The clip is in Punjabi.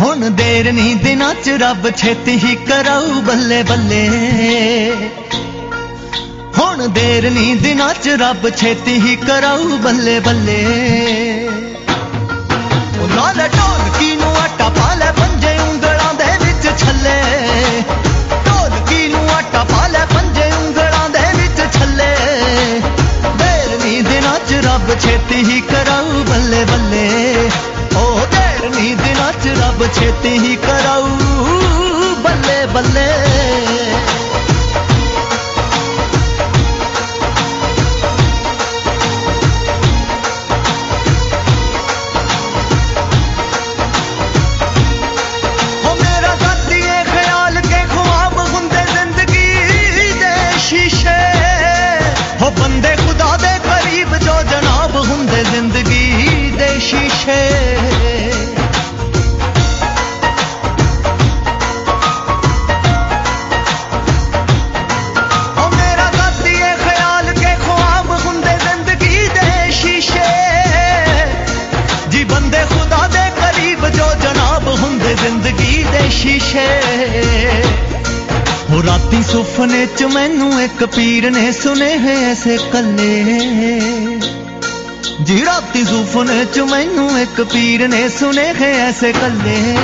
ਹੁਣ ਦੇਰ ਨਹੀਂ ਦਿਨਾਂ ਚ ਰੱਬ ਛੇਤੀ ਹੀ ਕਰਾਉ ਬੱਲੇ ਬੱਲੇ। ਹੁਣ ਦੇਰ ਨਹੀਂ ਦਿਨਾਂ ਚ ਰੱਬ ਛੇਤੀ ਹੀ ਕਰਾਉ ਬੱਲੇ ਬੱਲੇ। ਉਹ ਨਾਲ ਢੋਲਕੀ ਨੂੰ ਆਟਾ ਪਾ ਲੈ ਪੰਜੇ ਉਂਗਲਾਂ ਦੇ ਵਿੱਚ ਛੱਲੇ। ਢੋਲਕੀ ਨੂੰ ਆਟਾ ਪਾ ਲੈ ਪੰਜੇ ਉਂਗਲਾਂ ਦੇ ਵਿੱਚ ਛੱਲੇ। ਦੇਰ ਨਹੀਂ ਦਿਨਾਂ ਚ ਰੱਬ ਛੇਤੀ ਹੀ ਕਰਾਉ ਬੱਲੇ ਬੱਲੇ। ਉਹ ਦੇਰ ਨਹੀਂ ਦਿਨਾਂ ਚ ਰੱਬ ਛੇਤੀ ਹੀ ਕਰਾਉ ਸ਼ੀਸ਼ੇ। ਹੋ ਰਾਤੀ ਸੁਪਨੇ ਚ ਮੈਨੂੰ ਇੱਕ ਪੀਰ ਨੇ ਸੁਨੇ ਹੈ ਐਸੇ ਕੱਲੇ। ਜੀ ਰਾਤੀ ਸੁਪਨੇ ਚ ਮੈਨੂੰ ਇੱਕ ਪੀਰ ਨੇ ਸੁਨੇ ਹੈ ਐਸੇ ਕੱਲੇ।